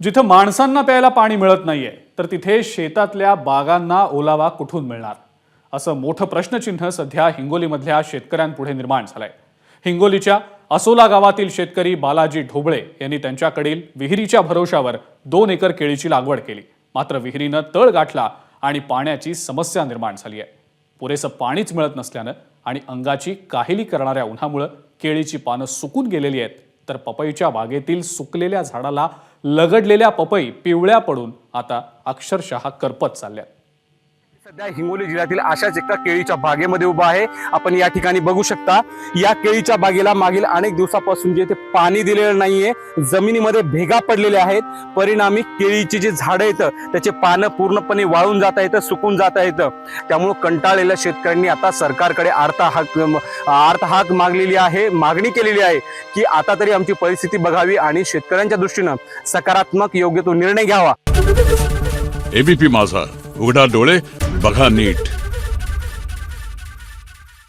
जिथं माणसांना प्यायला पाणी मिळत नाहीये तर तिथे शेतातल्या बागांना ओलावा कुठून मिळणार? असं मोठं प्रश्नचिन्ह सध्या हिंगोलीमधल्या शेतकऱ्यांपुढे निर्माण झालंय. हिंगोलीच्या असोला गावातील शेतकरी बालाजी ढोबळे यांनी त्यांच्याकडील विहिरीच्या भरोशावर दोन एकर केळीची लागवड केली. मात्र विहिरीनं तळ गाठला आणि पाण्याची समस्या निर्माण झाली आहे पुरेसं पाणीच मिळत नसल्यानं आणि अंगाची काहिली करणाऱ्या उन्हामुळं केळीची पानं सुकून गेलेली आहेत तर पपईच्या बागेतील सुकलेल्या झाडाला लगडलेल्या पपई पिवळ्या पडून आता अक्षरशः करपत चालल्या सध्या हिंगोली जिल्ह्यातील अशाच एका केळीच्या बागेमध्ये उभा आहे. आपण या ठिकाणी बघू शकता या केळीच्या बागेला मागील अनेक दिवसापासून जे ते पाणी दिलेलं नाहीये जमिनीमध्ये भेगा पडलेल्या आहेत. परिणामी केळीची जी झाडं आहेत त्याचे पानं पूर्णपणे वाळून जात आहेत सुकून जात आहेत. त्यामुळं कंटाळलेल्या शेतकऱ्यांनी आता सरकारकडे आर्ता हाक आर्त हाक मागलेली आहे मागणी केलेली आहे की आता तरी आमची परिस्थिती बघावी आणि शेतकऱ्यांच्या दृष्टीनं सकारात्मक योग्य तो निर्णय घ्यावा. एबीपी माझा. उघडा डोळे बघा नीट.